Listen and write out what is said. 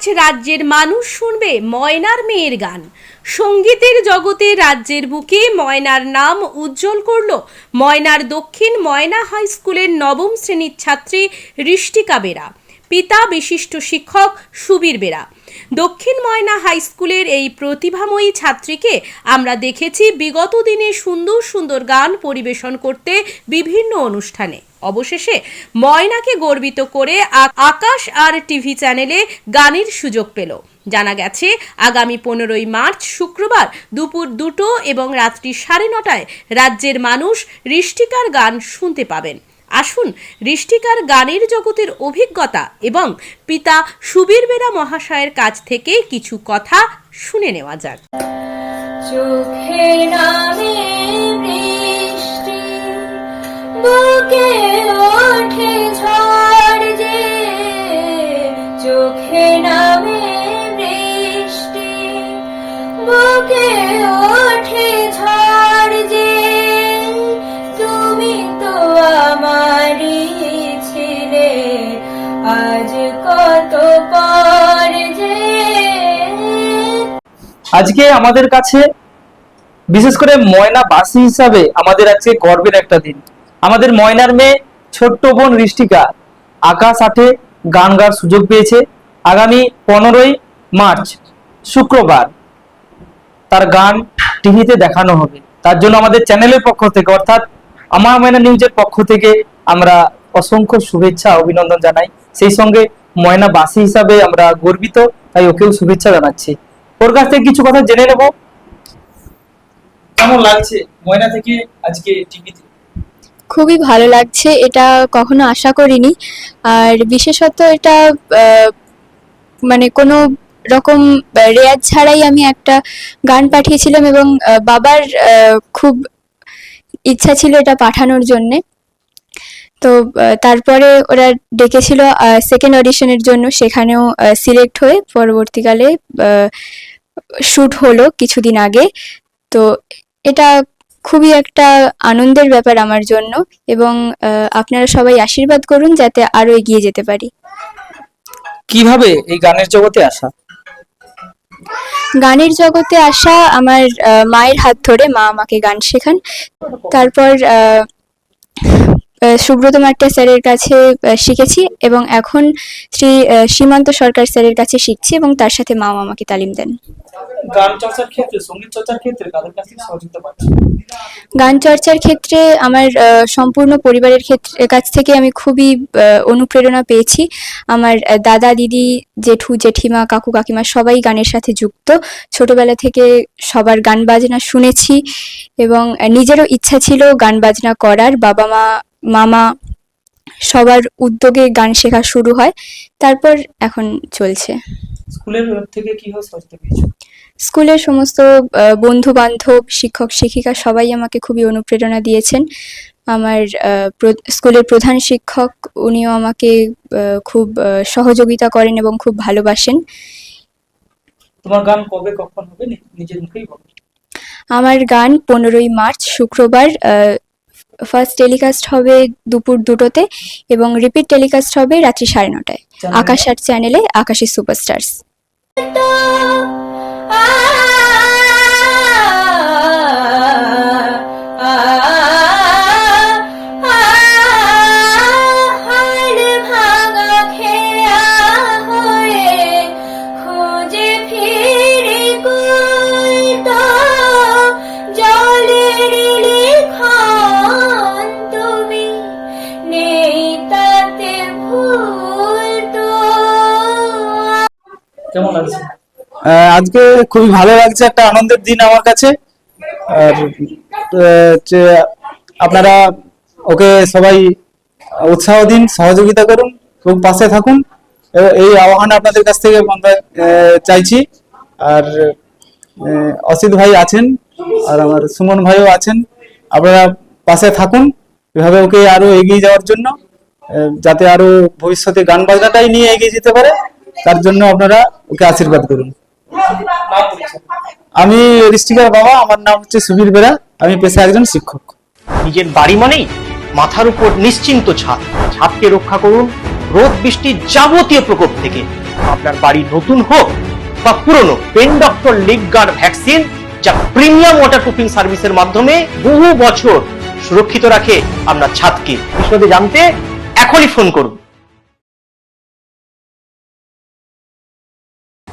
আজ রাজ্যের মানুষ শুনবে ময়নার মেয়ের গান। সঙ্গীতের জগতে রাজ্যের বুকে ময়নার নাম উজ্জ্বল করল। ময়নার দক্ষিণ ময়না হাই স্কুলের নবম শ্রেণির ছাত্রী ঋষ্টিকা বেরা। পিতা বিশিষ্ট শিক্ষক সুবীর বেরা। দক্ষিণ ময়না হাই স্কুলের এই প্রতিভাময়ী ছাত্রীকে আমরা দেখেছি বিগত দিনে সুন্দর সুন্দর গান পরিবেশন করতে বিভিন্ন অনুষ্ঠানে। অবশেষে ময়নাকে গর্বিত করে আকাশ আর টিভি চ্যানেলে গানের সুযোগ পেল। জানা গেছে, আগামী পনেরোই মার্চ শুক্রবার দুপুর দুটো এবং রাত্রি সাড়ে নটায় রাজ্যের মানুষ ঋষ্টিকার গান শুনতে পাবেন। আসুন ঋষ্টিকার গানের জগতের অভিজ্ঞতা এবং পিতা সুবীর বেরা মহাশয়ের কাছ থেকে কিছু কথা শুনে নেওয়া যাক। চোখে ওঠে ওঠে ঝড় আজকে আমাদের কাছে বিশেষ করে ময়না বাসী হিসাবে আমাদের আজকে গর্বের একটা দিন। আমাদের ময়নার মেয়ে ছোট্ট বোন ঋষ্টিকা আকাশ আঠে গান গাওয়ার সুযোগ পেয়েছে আগামী পনেরোই মার্চ, শুক্রবার। তার গান টিভিতে দেখানো হবে। তার জন্য আমাদের চ্যানেলের পক্ষ থেকে, অর্থাৎ আমার ময়না নিউজের পক্ষ থেকে আমরা অসংখ্য শুভেচ্ছা, অভিনন্দন জানাই। সেই সঙ্গে ময়না বাসী হিসাবে আমরা গর্বিত, তাই ওকেও শুভেচ্ছা জানাচ্ছি। ওর কাছ থেকে কিছু কথা জেনে নেব? কেমন লাগছে ময়না থেকে আজকে টিভিতে খুবই ভালো লাগছে, এটা কখনো আশা করিনি। আর বিশেষত এটা মানে কোনো রকম রেয়াজ ছাড়াই আমি একটা গান পাঠিয়েছিলাম এবং বাবার খুব ইচ্ছা ছিল এটা পাঠানোর জন্যে। তো তারপরে ওরা ডেকেছিল সেকেন্ড অডিশনের জন্য সেখানেও সিলেক্ট হয়ে পরবর্তীকালে শ্যুট হলো কিছুদিন আগে। তো এটা খুবই একটা আনন্দের ব্যাপার আমার জন্য এবং আপনারা সবাই আশীর্বাদ করুন যাতে আরও এগিয়ে যেতে পারি। কীভাবে এই গানের জগতে আসা? গানের জগতে আসা আমার মায়ের হাত ধরে মা আমাকে গান শেখান। তারপর সুব্রত মাট্টা স্যারের কাছে শিখেছি এবং এখন শ্রী সীমান্ত সরকার স্যারের কাছে শিখছি এবং তার সাথে মাও আমাকে তালিম দেন। গান চর্চার ক্ষেত্রে সংগীত চর্চার ক্ষেত্রে কাদের কাছ সহযোগিতা পাচ্ছ গান চর্চার ক্ষেত্রে আমার সম্পূর্ণ পরিবারের ক্ষেত্রে কাছ থেকে আমি খুবই অনুপ্রেরণা পেয়েছি। আমার দাদা দিদি জেঠু জেঠিমা কাকু কাকিমা সবাই গানের সাথে যুক্ত। ছোটবেলা থেকে সবার গান বাজনা শুনেছি এবং নিজেরও ইচ্ছা ছিল গান বাজনা করার। বাবা মা মামা সবার উদ্যোগে গান শেখা শুরু হয়। তারপর এখন চলছে। স্কুলের থেকে সহযোগিতা পেয়েছ স্কুলের সমস্ত বন্ধু বান্ধব শিক্ষক শিক্ষিকা সবাই আমাকে খুবই অনুপ্রেরণা দিয়েছেন। আমার স্কুলের প্রধান শিক্ষক উনিও আমাকে খুব সহযোগিতা করেন এবং খুব ভালোবাসেন। তোমার গান কবে কখন হবে? নিজের মুখেই বলো। আমার গান পনেরোই মার্চ শুক্রবার ফার্স্ট টেলিকাস্ট হবে দুপুর দুটোতে এবং রিপিট টেলিকাস্ট হবে রাত্রি সাড়ে নটায়। আকাশ আট চ্যানেলে আকাশের সুপারস্টার্স কেমন লাগছে? আজকে খুবই ভালো লাগছে, একটা আনন্দের দিন আমার কাছে। আর আপনারা ওকে সবাই উৎসাহ দিন, সহযোগিতা করুন, খুব পাশে থাকুন। এই আহ্বান আপনাদের কাছ থেকে চাইছি। আর অসিত ভাই আছেন, আর আমার সুমন ভাইও আছেন। আপনারা পাশে থাকুন, এভাবে ওকে আরও এগিয়ে যাওয়ার জন্য যাতে আরও ভবিষ্যতে গান বাজনাটাই নিয়ে এগিয়ে যেতে পারে। তার জন্য আপনারা ওকে আশীর্বাদ করুন। আমি ঋষ্টিকার বাবা, আমার নাম হচ্ছে সুবীর বেরা, আমি পেশা একজন শিক্ষক। নিজের বাড়ি মানেই মাথার উপর নিশ্চিন্ত ছাদ। ছাদকে রক্ষা করুন রোদ বৃষ্টির যাবতীয় প্রকোপ থেকে। আপনার বাড়ি নতুন হোক বা পুরনো, pen doctor leak guard vaccine, যা প্রিমিয়াম ওয়াটার প্রুফিং সার্ভিসের মাধ্যমে বহু বছর সুরক্ষিত রাখে আপনার ছাদকে। বিশদে জানতে এখনই ফোন করুন।